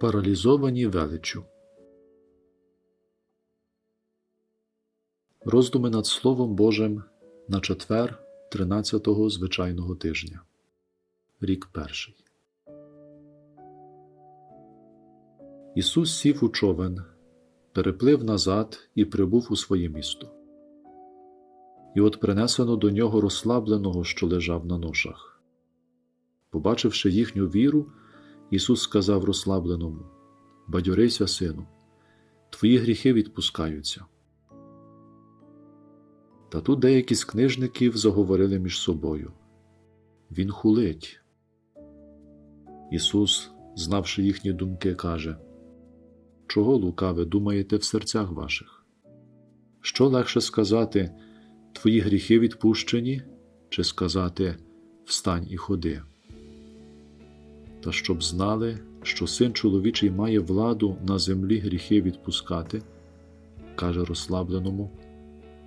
Паралізовані величчю. Роздуми над Словом Божим на четвер 13-го звичайного тижня. Рік перший. Ісус сів у човен, переплив назад і прибув у своє місто. І от принесено до нього розслабленого, що лежав на ношах. Побачивши їхню віру, Ісус сказав розслабленому: Бадьорися, сину, твої гріхи відпускаються. Та тут деякі з книжників заговорили між собою. Він хулить. Ісус, знавши їхні думки, каже Чого лукаве думаєте в серцях ваших? Що легше сказати Твої гріхи відпущені, чи сказати Встань і ходи? Та щоб знали, що син чоловічий має владу на землі гріхи відпускати, каже розслабленому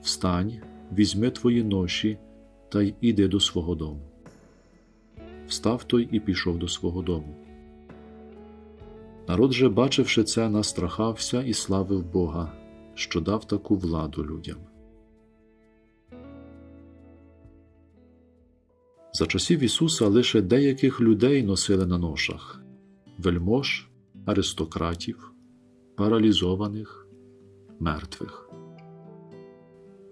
Встань, візьми твої ноші та й іди до свого дому. Встав той і пішов до свого дому. Народ же, бачивши це, настрахався і славив Бога, що дав таку владу людям. За часів Ісуса лише деяких людей носили на ношах вельмож, аристократів, паралізованих, мертвих.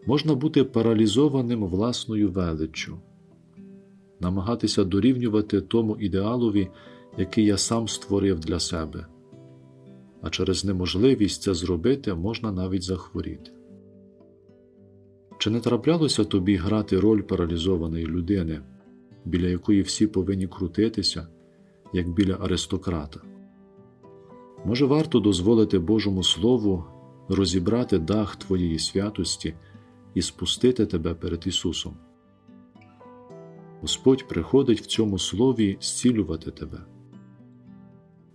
Можна бути паралізованим власною величчю, намагатися дорівнювати тому ідеалові, який я сам створив для себе, а через неможливість це зробити можна навіть захворіти. Чи не траплялося тобі грати роль паралізованої людини, біля якої всі повинні крутитися, як біля аристократа? Може, варто дозволити Божому Слову розібрати дах твоєї святості і спустити тебе перед Ісусом? Господь приходить в цьому слові зцілювати тебе.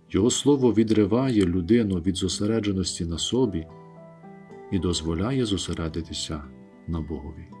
Його слово відриває людину від зосередженості на собі і дозволяє зосередитися на Богові.